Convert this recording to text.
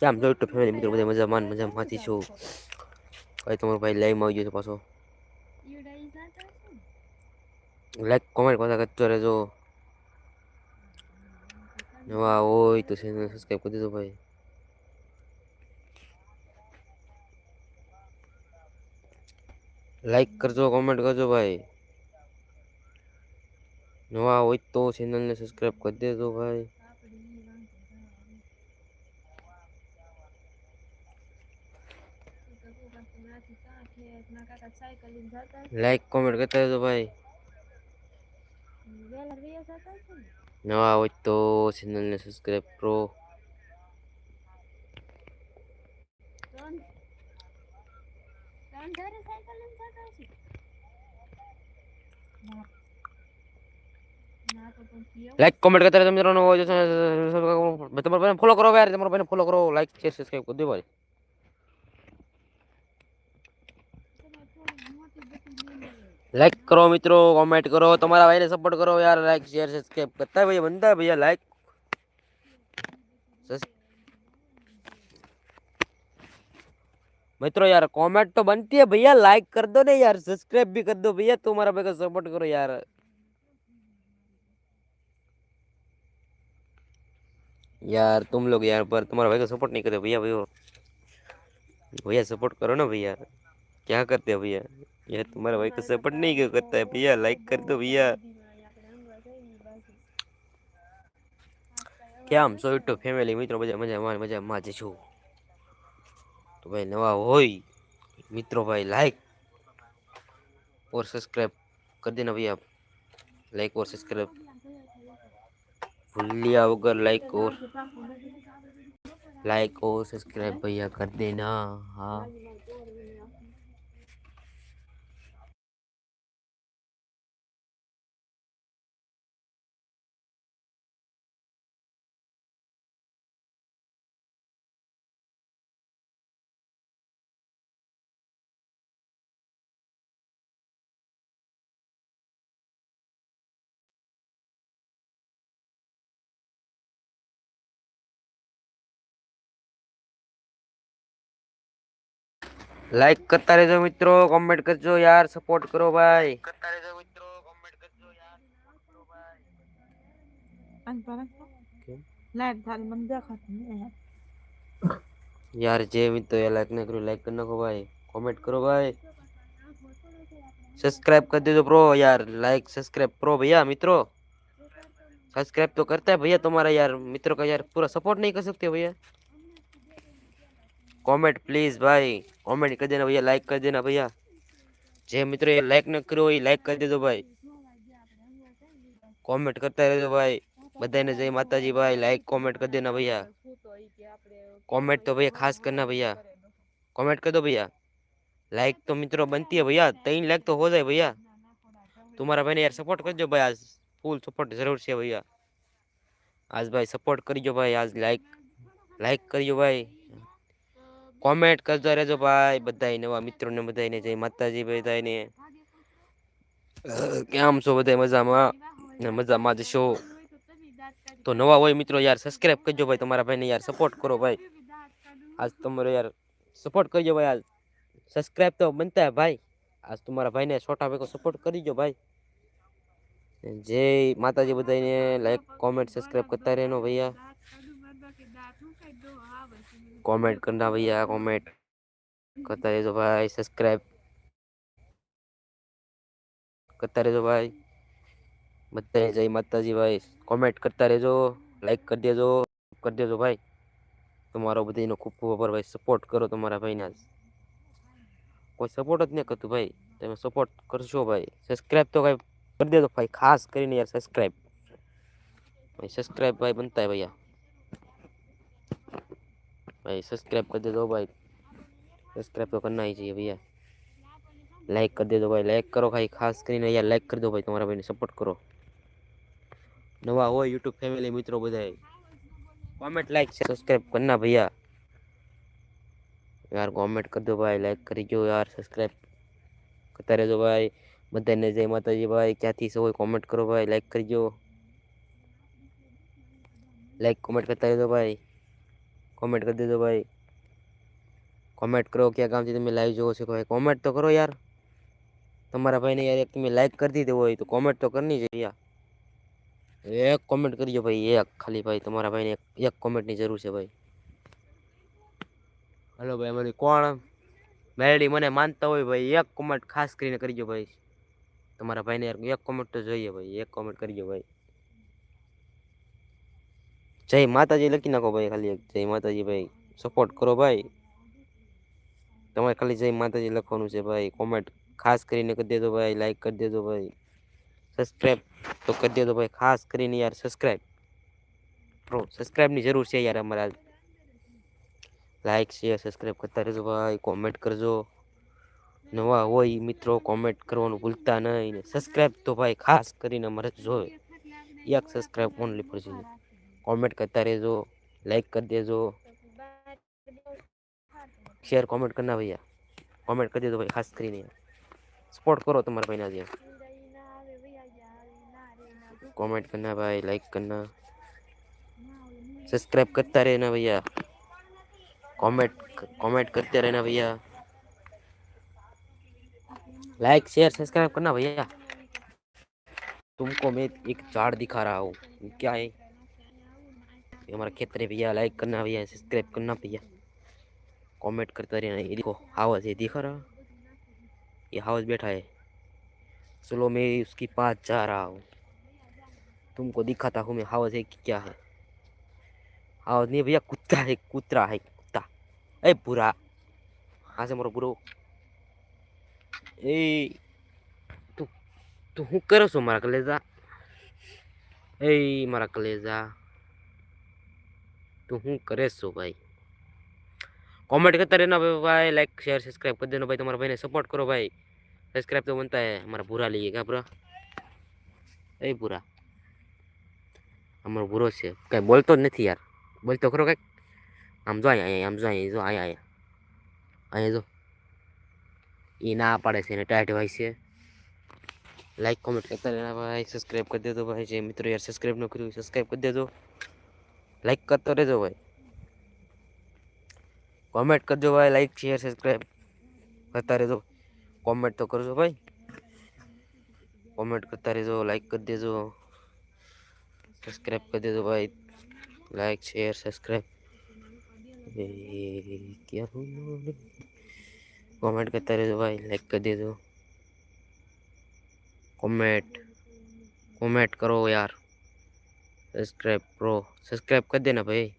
કેમ જો ફેમિલી મિત્રો બધા મજામાં મજામાંથી છું. ભાઈ તમારો ભાઈ લાઈવમાં આવી ગયો છે પાછો. લાઈક કોમેન્ટ બધા કરતો રહેજો. નવા હોય તો ચેનલ સબસ્ક્રાઈબ કરી દેજો ભાઈ. લાઈક કરજો કોમેન્ટ કરજો ભાઈ. નવા હોય તો ચેનલને સબસ્ક્રાઈબ કરી દેજો ભાઈ. લાઈક કોમેન્ટ કરતા રહેજો ભાઈ. નવા હોય તો ચેનલને સબસ્ક્રાઈબ કરો. લાઈક કોમેન્ટ કરતા તમે મિત્રો તો ફોલો કરો. યાર તમારો ભાઈને ફોલો કરો લાઈક શેર સબસ્ક્રાઈબ કરી દો ભાઈ. लाइक करो લાઈક કરો મિત્રો કોમેન્ટ કરો, તમારા ભાઈને સપોર્ટ કરો યાર લાઈક શેર સબસ્ક્રાઇબ કરતા ભૈયા બનતા भैया लाइक मित्रों यार कमेंट तो बनती है भैया लाइक कर दो ना यार सब्सक्राइब भी कर दो भैया तुम्हारा भाई का सपोर्ट करो यार यार तुम लोग यार पर तुम्हारा भाई का सपोर्ट नहीं करते भैया भैया भैया सपोर्ट करो ना भैया क्या करते हो भैया यार तुम्हारा भाई का सपोर्ट नहीं क्यों करता है भैया लाइक कर दो भैया કેમ છો યુટ્યુબ ફેમિલી મિત્રો બધા મજામાં મજામાં જ છું તો ભાઈ નવા હોય મિત્રો ભાઈ લાઈક और सब्सक्राइब कर देना भैया लाइक और सब्सक्राइब भूलिया वगैरह लाइक और लाइक और सब्सक्राइब भैया कर देना हाँ લાઈક કરતા રહેજો મિત્રો કોમેન્ટ કરજો યાર સપોર્ટ કરો ભાઈ કરતા રહેજો મિત્રો કોમેન્ટ કરજો યાર સપોર્ટ કરો ભાઈ લાઈટ થાળી મને દેખાતી નહીં यार जे मित्र यार लाइक ना करो लाइक करना को भाई कमेंट करो भाई सब्सक्राइब कर दे दो प्रो यार लाइक सब्सक्राइब प्रो भैया मित्रों सब्सक्राइब तो करता है भैया तुम्हारा यार मित्रों का यार पूरा सपोर्ट नहीं कर सकते भैया कमेंट प्लीज़ भाई. कमेंट कर देना भैया लाइक कर देना भैया. जे मित्रों लाइक न करो, ये लाइक कर दे दो भाई. कमेंट करता रहो भाई. बधाने जय माता जी भाई. लाइक कमेंट कर देना भैया. कमेंट तो भैया खास करना भैया. कमेंट कर दो भैया. लाइक तो मित्रों बनती है भैया. तीन लाइक तो हो जाए भैया. तुम्हारा भाई ने यार सपोर्ट कर दो भाई. आज फुल सपोर्ट ज़रूर से भैया. आज भाई सपोर्ट करियो भाई. आज लाइक लाइक करियो भाई. कमेंट कर दो रेजो भाई बधाई नवा मित्रों ने बधाई ने जय माताजी बधाई ने क्या हम सो बधाई मज़ा में मज़ा में जो तो नवा होय मित्रों यार सब्सक्राइब कर दो भाई तुम्हारा भाई ने यार सपोर्ट करो भाई आज तुम्हारे यार सपोर्ट कर दो भाई आज सब्सक्राइब तो बनता है भाई आज तुम्हारा भाई ने छोटा भाई को सपोर्ट कर दीजो भाई जय माताजी बधाई ने लाइक कॉमेंट सब्सक्राइब करता रहनो भैया कमेंट करना भैया कमेंट करता रहो भाई सब्सक्राइब करता रहो भाई बताइए जय माता जी भाई कमेंट करता रहो लाइक कर देजो कर देजो भाई તમારો બધાનો ખૂબ ખૂબ આભાર ભાઈ સપોર્ટ કરો તમારા ભાઈને આજ કોઈ સપોર્ટ જ નહીં કરતું ભાઈ તમે સપોર્ટ કરશો ભાઈ સબસ્ક્રાઈબ તો ભાઈ કરી દેજો ભાઈ ખાસ કરીને યાર સબસ્ક્રાઈબ भाई सब्सक्राइब भाई बनता है भैया भाई सब्सक्राइब कर दे दो भाई सब्सक्राइब तो करना ही चाहिए भैया लाइक कर दे दो भाई लाइक करो भाई खास કરીને યાર લાઈક કરી દો ભાઈ તમારા ભાઈને સપોર્ટ કરો નવા હોય યુટ્યુબ ફેમિલી મિત્રો બધાય कमेंट लाइक सब्सक्राइब करना भैया यार कमेंट कर दो भाई लाइक करीजो यार सब्सक्राइब करता रहो भाई બધાને જય માતાજી ભાઈ ક્યાંથી સૌ કોમેન્ટ કરો ભાઈ લાઈક કરજો લાઈક કોમેન્ટ કરતા રહેજો ભાઈ કોમેન્ટ કરી દેજો ભાઈ. કોમેન્ટ કરો ક્યાં ગામથી તમે લાઈવ જોવો છો ભાઈ. કોમેન્ટ તો કરો યાર. તમારા ભાઈને યાર એક તમે લાઈક કરી દીધી હોય તો કોમેન્ટ તો કરની જોઈએ યાર એક કોમેન્ટ કરજો ભાઈ, એક ખાલી ભાઈ. તમારા ભાઈને એક કોમેન્ટની જરૂર છે ભાઈ. હલો ભાઈ મને કોણ? મેલડી મને માનતા હોય ભાઈ, એક કોમેન્ટ ખાસ કરીને કરજો ભાઈ. તમારા ભાઈને એક કોમેન્ટ તો જોઈએ ભાઈ, એક કોમેન્ટ કરજો ભાઈ. જય માતાજી લખી નાખો ભાઈ ખાલી એક જય માતાજી ભાઈ સપોર્ટ કરો ભાઈ તમારે ખાલી જય માતાજી લખવાનું છે ભાઈ કોમેન્ટ ખાસ કરીને કરી દેજો ભાઈ લાઈક કરી દેજો ભાઈ સબસ્ક્રાઈબ તો કરી દેજો ભાઈ ખાસ કરીને યાર સબસ્ક્રાઈબ પ્રો સબસ્ક્રાઈબની જરૂર છે યાર અમારા લાઈક શેર સબસ્ક્રાઈબ કરતા રહેજો ભાઈ કોમેન્ટ કરજો નવા હોય ઈ મિત્રો કોમેન્ટ કરવાનું ભૂલતા નહીં ને સબસ્ક્રાઈબ તો ભાઈ ખાસ કરીને અમારે જોઈએ એક સબસ્ક્રાઈબ ઓનલી ફોર જોઈએ કોમેન્ટ કરતા રહેજો લાઈક કરી દેજો શેર કોમેન્ટ કરના ભૈયા કોમેન્ટ કરી દેજો ભાઈ ખાસ કરીને સપોર્ટ કરો તમારા ભાઈના જે કોમેન્ટ करना भाई लाइक करना सब्सक्राइब करता रहना भैया कमेंट कमेंट करते रहना भैया लाइक शेयर सब्सक्राइब करना भैया तुमको मैं एक झाड़ दिखा रहा हूँ ये क्या है ये हमारा खेतरे भैया लाइक करना भैया सब्सक्राइब करना भैया। कमेंट करता रहना ये देखो हावस ये दिखा रहा? ये हावस बैठा है। चलो मैं उसके पास जा रहा हूँ। तुमको दिखाता हूँ मैं हावस है कि क्या है। हावस नहीं भैया, कुत्ता है, कुतरा है, कुत्ता। अरे बुरा। हाँ से मारो, बुरो? ए, तू तू हूँ करो सो, मारा कलेजा। ए, मारा कलेजा। તું શું કરે છો ભાઈ? કોમેન્ટ કરતા રહેના ભાઈ લાઈક શેર સબસ્ક્રાઈબ કરી દેનો ભાઈ, તમારા ભાઈને સપોર્ટ કરો ભાઈ. સબસ્ક્રાઈબ તો બનતા હે, અમારા ભૂરા લઈએ કા ભૂરા એ ભૂરા. અમારો ભૂરો છે. કાંઈ બોલતો જ નથી યાર. બોલતો ખરો કાંઈક? આમ જો અહીંયા આમ જો અહીંયા જો અહીંયા અહીંયા. અહીંયા જો. એ ના પાડે છે, એને ટાઈટ હોય છે. લાઈક કોમેન્ટ કરતા રહેના ભાઈ સબસ્ક્રાઈબ કરી દેજો ભાઈ. જે મિત્રો યાર સબસ્ક્રાઈબ ન કર્યું સબસ્ક્રાઈબ કરી દેજો. લાઈક કરતો રહેજો ભાઈ કોમેન્ટ કરજો ભાઈ લાઈક શેર સબસ્ક્રાઈબ કરતા રહેજો કોમેન્ટ તો કરજો ભાઈ કોમેન્ટ કરતા રહેજો લાઈક કરી દેજો સબસ્ક્રાઈબ કરી દેજો ભાઈ લાઈક શેર સબસ્ક્રાઈબ એ ક્યાં કોમેન્ટ કરતા રહેજો ભાઈ લાઈક કરી દેજો કોમેન્ટ કોમેન્ટ કરો યાર सब्सक्राइब प्रो सब्सक्राइब कर देना भाई।